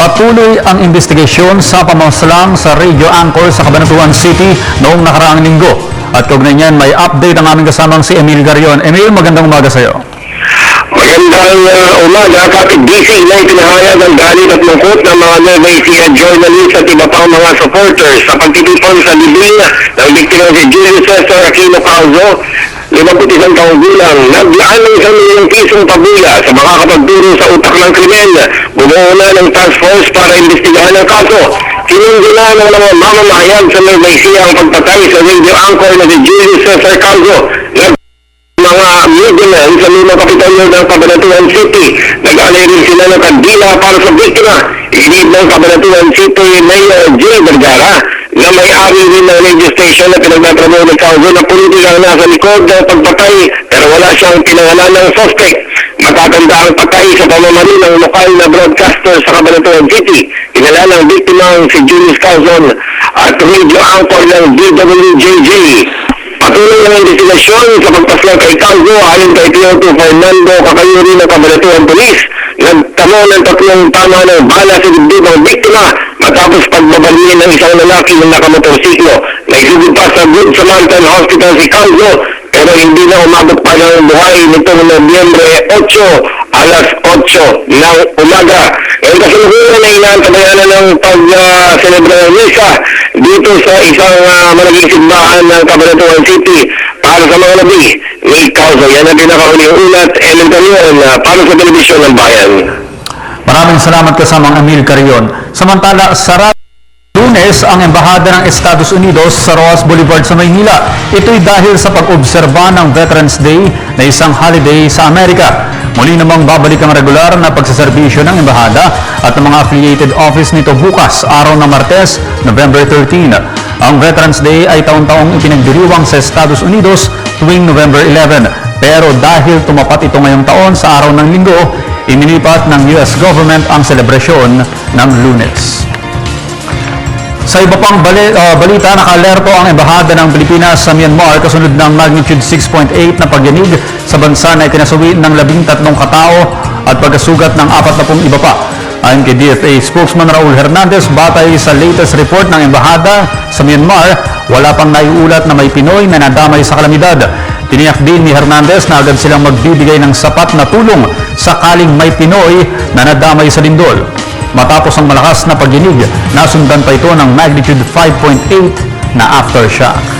Patuloy ang investigasyon sa pamasalang sa radio anchor sa Cabanatuan City noong nakaraang linggo. At kaugnay niyan, may update ang aming kasamang si Emil Garion. Emil, magandang umaga sa iyo. Magandang uh, umaga, kapit DC na ipinahayag ang galit at lungkot ng mga Nueva journalists at iba pang mga supporters sa pagtitipon sa libing ng biktima si Julio Cesar Aquino Calzo, 51 taong gulang, naglaan ng isang milyong pisong pabuya sa makakapagturo sa utak ng krimen. Bumuo na ng task force para imbestigahan ang kaso. Sinundo na ng mga mamamayan sa Ecija ang pagpatay sa radio anchor na si Julio Cesar Calzo. Nag mga middlemen sa limang kapitolyo ng Cabanatuan City. Nag-alay rin sila ng kandila para sa biktima. Inid ng Cabanatuan City Mayor Jill Vergara may-ari rin ng radio station na pinagtatrabaho ng Kauzo na politika ang nasa likod ng pagpatay pero wala siyang pinangalan ng suspect. Matatanda ang patay sa pamamali ng lokal na broadcaster sa Cabanatuan City. Kinala ng biktima ang si Julius Calzon at radio anchor ng DWJJ. Patuloy ang investigasyon sa pagpaslang kay Calvo ayon kay Piloto Fernando Kakayuri ng Kabalatuan Police. Nagtamo ng tatlong tama ng bala sa dibdib ng biktima matapos pagbabalin ng isang lalaki ng nakamotorsiklo. Naisugod pa sa Good Samaritan Hospital si Calvo pero hindi na umabot pa ng buhay nitong Nobyembre 8 alas 8 ng umaga. Ngayon kasalukuyan na inaantabayanan ng pag-celebra ng misa dito sa isang uh, malaging simbahan ng Cabanatuan City para sa mga labi ni Kausa. Yan ang pinakauling ulat, Ellen Carion, uh, para sa Telebisyon ng Bayan. Maraming salamat kasamang Emil Carion. Samantala, sarap Lunes ang Embahada ng Estados Unidos sa Roas Boulevard sa Maynila. Ito'y dahil sa pag-obserba ng Veterans Day na isang holiday sa Amerika. Muli namang babalik ang regular na pagsaserbisyo ng Embahada at ng mga affiliated office nito bukas, araw ng Martes, November 13. Ang Veterans Day ay taon-taong ipinagdiriwang sa Estados Unidos tuwing November 11. Pero dahil tumapat ito ngayong taon sa araw ng linggo, inilipat ng US government ang selebrasyon ng lunes. Sa iba pang ah, balita, nakalerto ang Embahada ng Pilipinas sa Myanmar kasunod ng magnitude 6.8 na pagyanig sa bansa na ikinasuwi ng 13 katao at pagkasugat ng 40 iba pa. Ayon kay DFA spokesman Raul Hernandez, batay sa latest report ng Embahada sa Myanmar, wala pang naiulat na may Pinoy na nadamay sa kalamidad. Tiniyak din ni Hernandez na agad silang magbibigay ng sapat na tulong sakaling may Pinoy na nadamay sa lindol. Matapos ang malakas na pagdinig, nasundan pa ito ng magnitude 5.8 na aftershock.